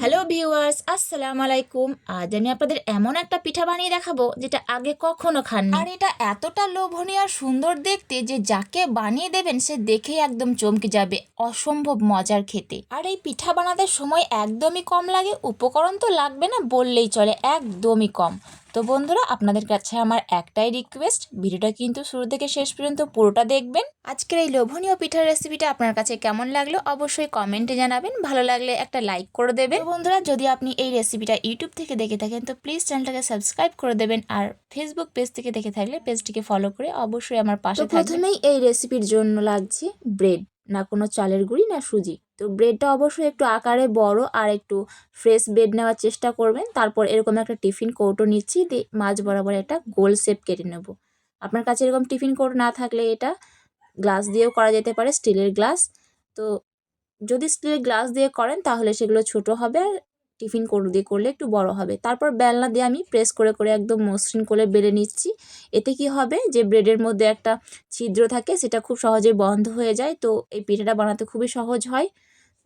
Hello viewers আসসালামু আলাইকুম আজ আমি আপনাদের এমন একটা পিঠা বানিয়ে দেখাবো যেটা আগে কখনো খাননি। আর এটা এতটা লোভনীয় আর সুন্দর দেখতে যে যাকে বানিয়ে দেবেন সে দেখেই একদম চমকে যাবে। অসম্ভব মজার খেতে। আর এই পিঠা বানাতে সময় একদমই কম লাগে উপকরণ তো লাগবে না বললেই চলে একদমই কম। তো বন্ধুরা আপনাদের কাছে আমার একটাই রিকোয়েস্ট ভিডিওটা কিন্তু শুরু থেকে শেষ পর্যন্ত পুরোটা দেখবেন। আজকের এই লোভনীয় পিঠার রেসিপিটা আপনার কাছে কেমন লাগল অবশ্যই কমেন্টে জানাবেন। ভালো লাগলে একটা লাইক করে দেবেন। বন্ধুরা যদি আপনি এই রেসিপিটা ইউটিউব থেকে দেখে থাকেন তো প্লিজ চ্যানেলটাকে সাবস্ক্রাইব করে দেবেন আর ফেসবুক পেজ থেকে দেখে থাকলে পেজটিকে ফলো করে অবশ্যই আমার পাশে প্রথমেই এই রেসিপির জন্য লাগছে ব্রেড না কোনো চালের গুঁড়ি না সুজি। তো ব্রেডটা অবশ্যই একটু আকারে বড় আর একটু ফ্রেশ ব্রেড নেওয়ার চেষ্টা করবেন। তারপর এরকম একটা টিফিন কৌটো নিচ্ছি, দিয়ে মাঝ বরাবর একটা গোল শেপ কেটে নেব। আপনার কাছে এরকম টিফিন কৌটো না থাকলে এটা গ্লাস দিয়েও করা যেতে পারে স্টিলের গ্লাস তো যদি স্টিলের গ্লাস দিয়ে করেন, তাহলে সেগুলো ছোট হবে আর টিফিন কৌটো দিয়ে করলে একটু বড় হবে। তারপর বেলনা দিয়ে আমি প্রেস করে করে একদম মসৃণ করে বেলে নিচ্ছি। এতে কি হবে যে ব্রেডের মধ্যে একটা ছিদ্র থাকে, সেটা খুব সহজেই বন্ধ হয়ে যায়। তো এই পিঠাটা বানাতে খুবই সহজ হয়।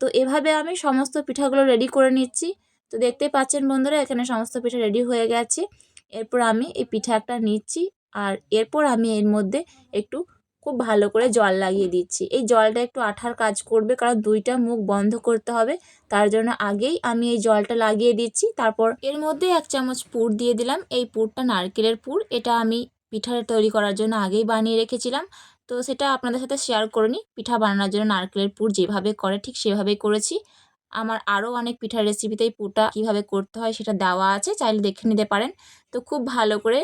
তো এভাবে আমি সমস্ত পিঠাগুলো রেডি করে নিচ্ছি। তো দেখতেই পাচ্ছেন বন্ধুরা, এখানে সমস্ত পিঠা রেডি হয়ে গেছে। এরপর আমি এই পিঠা একটা নিচ্ছি আর এরপর আমি এর মধ্যে একটু খুব ভালো করে জল লাগিয়ে দিচ্ছি। এই জলটা একটু আঠার কাজ করবে, কারণ দুইটা মুখ বন্ধ করতে হবে। তার জন্য আগেই আমি এই জলটা লাগিয়ে দিচ্ছি। তারপর এর মধ্যে এক চামচ পুর দিয়ে দিলাম। এই পুরটা নারকেলের পুর। এটা আমি পিঠা তৈরি করার জন্য আগেই বানিয়ে রেখেছিলাম। তো সেটা আপনাদের সাথে শেয়ার করে নিই পিঠা বানানোর জন্য নারকেলের পুর যেভাবে করে ঠিক সেভাবেই করেছি। আমার আরও অনেক পিঠার রেসিপিতেই পুরটা কীভাবে করতে হয় সেটা দেওয়া আছে, চাইলে দেখে নিতে পারেন। তো খুব ভালো করে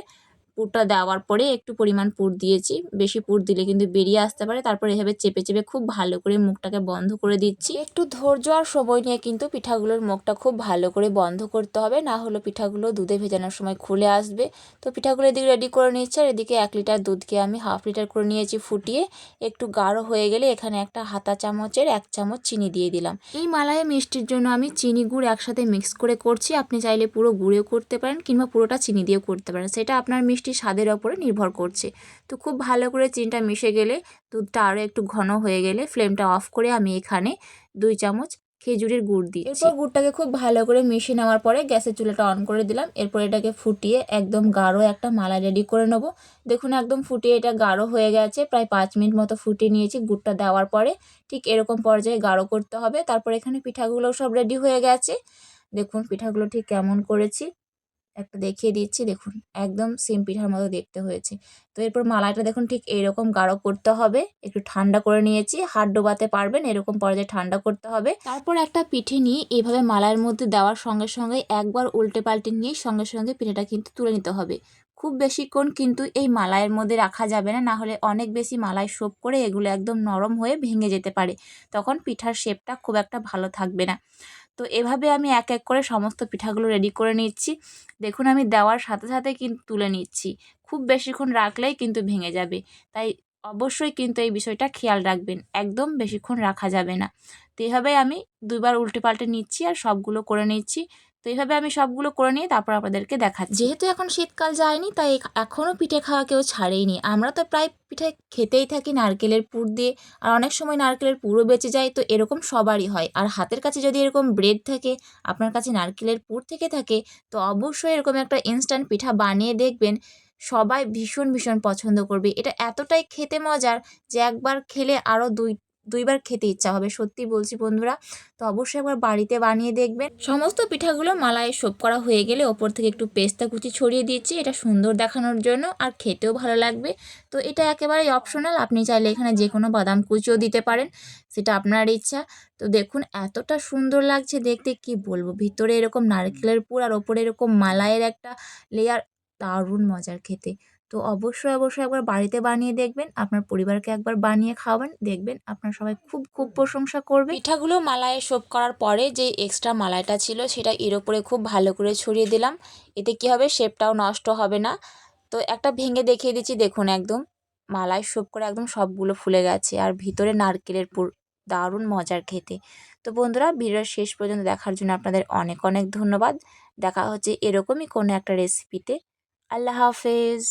পুরটা দেওয়ার পরে একটু পরিমাণ পুর দিয়েছি। বেশি পুর দিলে কিন্তু বেরিয়ে আসতে পারে। তারপর এভাবে চেপে চেপে খুব ভালো করে মুখটাকে বন্ধ করে দিচ্ছি। একটু ধৈর্য আর সময় নিয়ে কিন্তু পিঠাগুলোর মুখটা খুব ভালো করে বন্ধ করতে হবে। না হলে পিঠাগুলো দুধে ভেজানোর সময় খুলে আসবে। তো পিঠাগুলো এদিকে রেডি করে নিচ্ছে আর এদিকে এক লিটার দুধকে আমি হাফ লিটার করে নিয়েছি ফুটিয়ে। একটু গাঢ় হয়ে গেলে এখানে একটা হাতা চামচের এক চামচ চিনি দিয়ে দিলাম। এই মালাই মিষ্টির জন্য আমি চিনি গুড় একসাথে মিক্স করে করছি। আপনি চাইলে পুরো গুঁড়েও করতে পারেন কিংবা পুরোটা চিনি দিয়েও করতে পারেন। সেটা আপনার মিষ্টি স্বাদের ওপরে নির্ভর করছে। তো খুব ভালো করে চিনিটা মিশে গেলে দুধটা আরও একটু ঘন হয়ে গেলে ফ্লেমটা অফ করে আমি এখানে দুই চামচ খেজুরের গুড় দিই এরপর গুড়টাকে খুব ভালো করে মিশিয়ে নেওয়ার পরে গ্যাসের চুলাটা অন করে দিলাম। এরপর এটাকে ফুটিয়ে একদম গাঢ় একটা মালা রেডি করে নেব। দেখুন একদম ফুটিয়ে এটা গাঢ় হয়ে গেছে, প্রায় পাঁচ মিনিট মতো ফুটিয়ে নিয়েছি গুড়টা দেওয়ার পরে। ঠিক এরকম পর্যায়ে গাঢ় করতে হবে। তারপর এখানে পিঠাগুলো সব রেডি হয়ে গেছে। দেখুন পিঠাগুলো ঠিক কেমন করেছি। একটা দেখিয়ে দিচ্ছি, দেখুন, একদম সেম পিঠার মতো দেখতে হয়েছে। তো এরপর মালাইটা দেখুন ঠিক এইরকম গাঢ় করতে হবে, একটু ঠান্ডা করে নিয়েছি, হাত ডোবাতে পারবেন, এরকম পর্যায়ে ঠান্ডা করতে হবে। তারপর একটা পিঠে নিয়ে এইভাবে মালাইয়ের মধ্যে দেওয়ার সঙ্গে সঙ্গে একবার উল্টে পাল্টে নিয়ে সঙ্গে সঙ্গে পিঠেটা কিন্তু তুলে নিতে হবে। খুব বেশিক্ষণ কিন্তু এই মালাইয়ের মধ্যে রাখা যাবে না না হলে অনেক বেশি মালাই শোপ করে এগুলো একদম নরম হয়ে ভেঙে যেতে পারে। তখন পিঠার শেপটা খুব একটা ভালো থাকবে না। তো এভাবে আমি এক এক করে সমস্ত পিঠাগুলো রেডি করে নিচ্ছি। দেখুন আমি দেওয়ার সাথে সাথে কিন্তু তুলে নিচ্ছি। খুব বেশিক্ষণ রাখলেই কিন্তু ভেঙে যাবে। তাই অবশ্যই কিন্তু এই বিষয়টা খেয়াল রাখবেন। একদম বেশিক্ষণ রাখা যাবে না। তো এভাবেই আমি দুইবার উল্টে পাল্টে নিচ্ছি আর সবগুলো করে নিচ্ছি। তো এইভাবে আমি সবগুলো করে নিয়ে তারপর আপনাদেরকে দেখাচ্ছি। যেহেতু এখন শীতকাল যায়নি, তাই এখনও পিঠে খাওয়া কেউ ছাড়েইনি। আমরা তো প্রায় পিঠে খেতেই থাকি নারকেলের পুর দিয়ে, আর অনেক সময় নারকেলের পুরো বেঁচে যায়, তো এরকম সবারই হয়। আর হাতের কাছে যদি এরকম ব্রেড থাকে, আপনার কাছে নারকেলের পুর থেকে থাকে, তো অবশ্যই এরকম একটা ইনস্ট্যান্ট পিঠা বানিয়ে দেখবেন। সবাই ভীষণ ভীষণ পছন্দ করবে। এটা এতটাই খেতে মজার যে একবার খেলে আরও দুই দুইবার খেতে ইচ্ছা হবে, সত্যি বলছি বন্ধুরা। তো অবশ্যই একবার বাড়িতে বানিয়ে দেখবেন। সমস্ত পিঠাগুলো মালায় সোপ করা হয়ে গেলে ওপর থেকে একটু পেস্তা কুচি ছড়িয়ে দিচ্ছি, এটা সুন্দর দেখানোর জন্য আর খেতেও ভালো লাগবে। তো এটা একেবারেই অপশনাল আপনি চাইলে এখানে যে কোনো বাদাম কুচিও দিতে পারেন, সেটা আপনার ইচ্ছা। তো দেখুন, এতটা সুন্দর লাগছে দেখতে, কি বলব? ভিতরে এরকম নারকেলের পুর আর ওপরে এরকম মালাইয়ের একটা লেয়ার দারুণ মজার খেতে। তো অবশ্যই অবশ্যই একবার বাড়িতে বানিয়ে দেখবেন, আপনার পরিবারকে একবার বানিয়ে খাওয়াবেন, দেখবেন আপনার সবাই খুব খুব প্রশংসা করবে। পিঠাগুলো মালাইয়ে সোপ করার পরে যে এক্সট্রা মালাইটা ছিল সেটা এর ওপরে খুব ভালো করে ছড়িয়ে দিলাম। এতে কি হবে? শেপটাও নষ্ট হবে না। তো একটা ভেঙে দেখিয়ে দিচ্ছি, দেখুন একদম মালাই সোপ করে একদম সবগুলো ফুলে গেছে আর ভিতরে নারকেলের পুর, দারুণ মজার খেতে। তো বন্ধুরা, ভিডিওর শেষ পর্যন্ত দেখার জন্য আপনাদের অনেক অনেক ধন্যবাদ। দেখা হচ্ছে এরকমই কোনো একটা রেসিপিতে আল্লাহ হাফেজ।